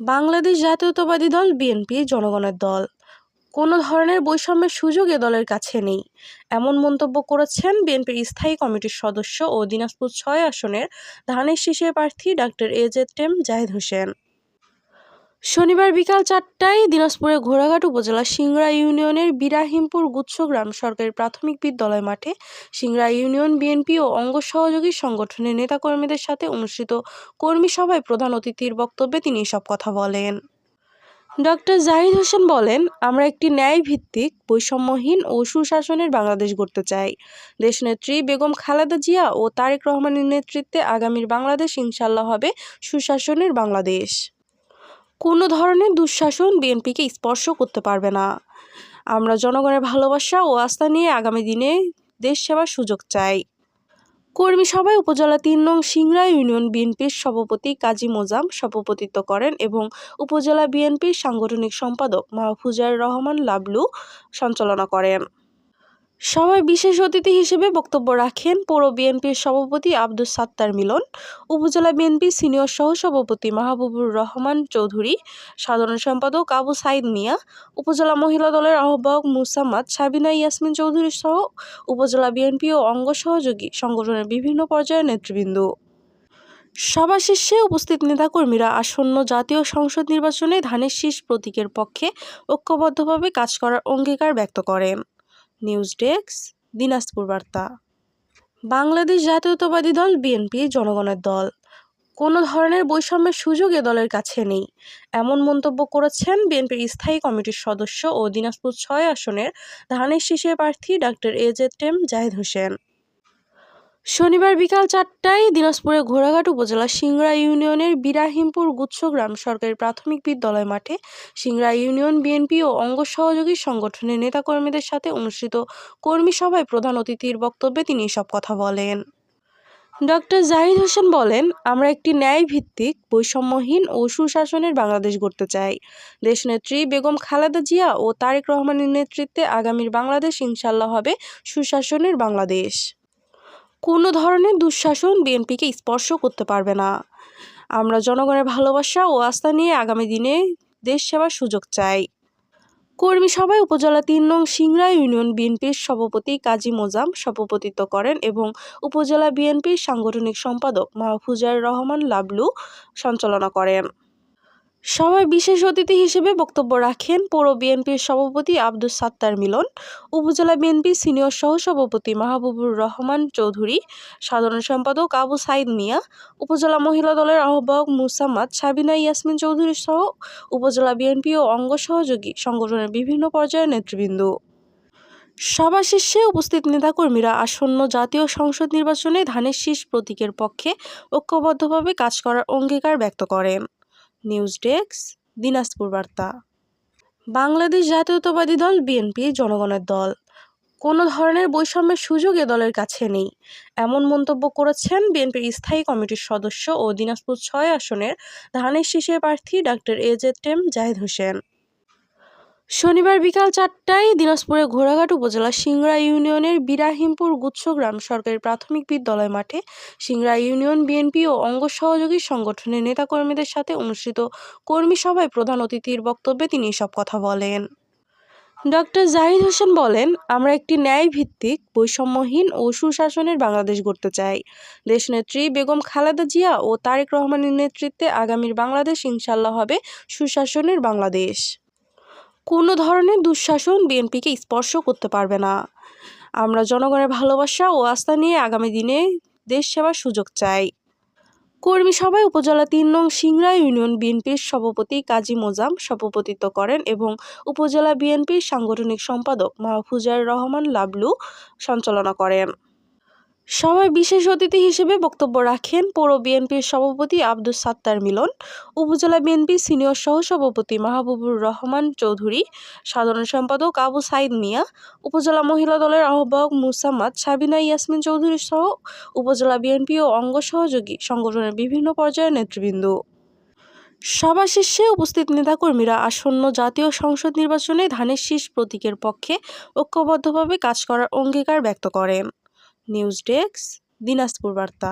বাংলাদেশ জাতীয়তাবাদী দল, বিএনপি, জনগণের দল। কোনো ধরনের বৈষম্যের সুযোগ এ দলের কাছে নেই। এমন মন্তব্য করেছেন বিএনপির স্থায়ী কমিটির সদস্য ও দিনাজপুর ছয় আসনের ধানের শীষের প্রার্থী ডাক্তার এজেড টেম জাহেদ হোসেন। শনিবার বিকাল চারটায় দিনাজপুরের ঘোড়াঘাট উপজেলা সিংড়া ইউনিয়নের বিরাহিমপুর গুচ্ছগ্রাম সরকারি প্রাথমিক বিদ্যালয় মাঠে সিংড়া ইউনিয়ন বিএনপি ও অঙ্গ সহযোগী সংগঠনের নেতাকর্মীদের সাথে অনুষ্ঠিত কর্মী সভায় প্রধান অতিথির বক্তব্যে তিনি এসব কথা বলেন। ডক্টর জাহিদ হোসেন বলেন, আমরা একটি ন্যায় ভিত্তিক বৈষম্যহীন ও সুশাসনের বাংলাদেশ গড়তে চাই। দেশনেত্রী বেগম খালেদা জিয়া ও তারেক রহমানের নেতৃত্বে আগামীর বাংলাদেশ ইনশাল্লাহ হবে সুশাসনের বাংলাদেশ। কোনো ধরনের দুঃশাসন বিএনপিকে স্পর্শ করতে পারবে না। আমরা জনগণের ভালোবাসা ও আস্থা নিয়ে আগামী দিনে দেশ সেবার সুযোগ চাই। কর্মী সভায় উপজেলা তিন নং সিংড়া ইউনিয়ন বিএনপির সভাপতি কাজী মোজাম সভাপতিত্ব করেন এবং উপজেলা বিএনপির সাংগঠনিক সম্পাদক মাহফুজার রহমান লাবলু সঞ্চালনা করেন। সভায় বিশেষ অতিথি হিসেবে বক্তব্য রাখেন পৌর বিএনপির সভাপতি আব্দুস সাত্তার মিলন, উপজেলা বিএনপি সিনিয়র সহসভাপতি মাহবুবুর রহমান চৌধুরী, সাধারণ সম্পাদক আবু সাইদ মিয়া, উপজেলা মহিলা দলের আহ্বায়ক মুসাম্মাদ, সাবিনা ইয়াসমিন চৌধুরী সহ উপজেলা বিএনপি ও অঙ্গ সহযোগী সংগঠনের বিভিন্ন পর্যায়ের নেতৃবৃন্দ। সভা শেষে উপস্থিত নেতাকর্মীরা আসন্ন জাতীয় সংসদ নির্বাচনে ধানের শীষ প্রতীকের পক্ষে ঐক্যবদ্ধভাবে কাজ করার অঙ্গীকার ব্যক্ত করেন। নিউজ ডেস্ক, দিনাজপুর বার্তা। বাংলাদেশ জাতীয়তাবাদী দল, বিএনপি, জনগণের দল। কোনো ধরনের বৈষম্যের সুযোগ এ দলের কাছে নেই। এমন মন্তব্য করেছেন বিএনপির স্থায়ী কমিটির সদস্য ও দিনাজপুর ছয় আসনের ধানের শীষের প্রার্থী ডাক্তার জেড টেম জাহেদ হোসেন। শনিবার বিকাল চারটায় দিনাজপুরের ঘোড়াঘাট উপজেলার সিংড়া ইউনিয়নের বিরাহিমপুর গুচ্ছগ্রাম সরকারি প্রাথমিক বিদ্যালয় মাঠে সিংড়া ইউনিয়ন বিএনপি ও অঙ্গ সহযোগী সংগঠনের নেতাকর্মীদের সাথে অনুষ্ঠিত কর্মী সভায় প্রধান অতিথির বক্তব্যে তিনি এসব কথা বলেন। ডক্টর জাহিদ হোসেন বলেন, আমরা একটি ন্যায় ভিত্তিক বৈষম্যহীন ও সুশাসনের বাংলাদেশ গড়তে চাই। দেশনেত্রী বেগম খালেদা জিয়া ও তারেক রহমানের নেতৃত্বে আগামীর বাংলাদেশ ইনশাল্লাহ হবে সুশাসনের বাংলাদেশ। কোনো ধরনের দুঃশাসন বিএনপিকে স্পর্শ করতে পারবে না। আমরা জনগণের ভালোবাসা ও আস্থা নিয়ে আগামী দিনে দেশ সেবার সুযোগ চাই। কর্মী সভায় উপজেলা তিন নং সিংড়া ইউনিয়ন বিএনপির সভাপতি কাজী মোজাম সভাপতিত্ব করেন এবং উপজেলা বিএনপির সাংগঠনিক সম্পাদক মাহফুজার রহমান লাবলু সঞ্চালনা করেন। সভায় বিশেষ অতিথি হিসেবে বক্তব্য রাখেন পৌর বিএনপির সভাপতি আব্দুস সাত্তার মিলন, উপজেলা বিএনপির সিনিয়র সহসভাপতি মাহবুবুর রহমান চৌধুরী, সাধারণ সম্পাদক আবু সাইদ মিয়া, উপজেলা মহিলা দলের আহ্বায়ক মুসাম্মাদ সাবিনা ইয়াসমিন চৌধুরী সহ উপজেলা বিএনপি ও অঙ্গ সহযোগী সংগঠনের বিভিন্ন পর্যায়ের নেতৃবৃন্দ। সভা শেষে উপস্থিত নেতাকর্মীরা আসন্ন জাতীয় সংসদ নির্বাচনে ধানের শীষ প্রতীকের পক্ষে ঐক্যবদ্ধভাবে কাজ করার অঙ্গীকার ব্যক্ত করেন। নিউজ ডেস্ক, দিনাজপুর বার্তা। বাংলাদেশ জাতীয়তাবাদী দল, বিএনপি, জনগণের দল। কোনো ধরনের বৈষম্যের সুযোগ এ দলের কাছে নেই। এমন মন্তব্য করেছেন বিএনপির স্থায়ী কমিটির সদস্য ও দিনাজপুর ছয় আসনের ধানের শীষের প্রার্থী doctor A Z M Zahed Hossain. শনিবার বিকাল চারটায় দিনাজপুরের ঘোড়াঘাট উপজেলা সিংড়া ইউনিয়নের বিরাহিমপুর গুচ্ছগ্রাম সরকারি প্রাথমিক বিদ্যালয় মাঠে সিংড়া ইউনিয়ন বিএনপি ও অঙ্গ সহযোগী সংগঠনের নেতাকর্মীদের সাথে অনুষ্ঠিত কর্মী সভায় প্রধান অতিথির বক্তব্যে তিনি এসব কথা বলেন। ডক্টর জাহিদ হোসেন বলেন, আমরা একটি ন্যায় ভিত্তিক বৈষম্যহীন ও সুশাসনের বাংলাদেশ গড়তে চাই। দেশনেত্রী বেগম খালেদা জিয়া ও তারেক রহমানের নেতৃত্বে আগামীর বাংলাদেশ ইনশাল্লাহ হবে সুশাসনের বাংলাদেশ। কোনো ধরনের দুঃশাসন বিএনপিকে স্পর্শ করতে পারবে না। আমরা জনগণের ভালোবাসা ও আস্থা নিয়ে আগামী দিনে দেশ সেবার সুযোগ চাই। কর্মী সভায় উপজেলা তিন নং সিংড়া ইউনিয়ন বিএনপির সভাপতি কাজী মোজাম সভাপতিত্ব করেন এবং উপজেলা বিএনপির সাংগঠনিক সম্পাদক মাহফুজার রহমান লাবলু সঞ্চালনা করেন। সভায় বিশেষ অতিথি হিসেবে বক্তব্য রাখেন পৌর বিএনপির সভাপতি আব্দুস সাত্তার মিলন, উপজেলা বিএনপি সিনিয়র সহসভাপতি মাহবুবুর রহমান চৌধুরী, সাধারণ সম্পাদক আবু সাইদ মিয়া, উপজেলা মহিলা দলের আহ্বায়ক মুসাম্মাদ, সাবিনা ইয়াসমিন চৌধুরী সহ উপজেলা বিএনপি ও অঙ্গ সহযোগী সংগঠনের বিভিন্ন পর্যায়ের নেতৃবৃন্দ। সভা শেষে উপস্থিত নেতাকর্মীরা আসন্ন জাতীয় সংসদ নির্বাচনে ধানের শীষ প্রতীকের পক্ষে ঐক্যবদ্ধভাবে কাজ করার অঙ্গীকার ব্যক্ত করেন। নিউজ ডেস্ক দিনাজপুর বার্তা।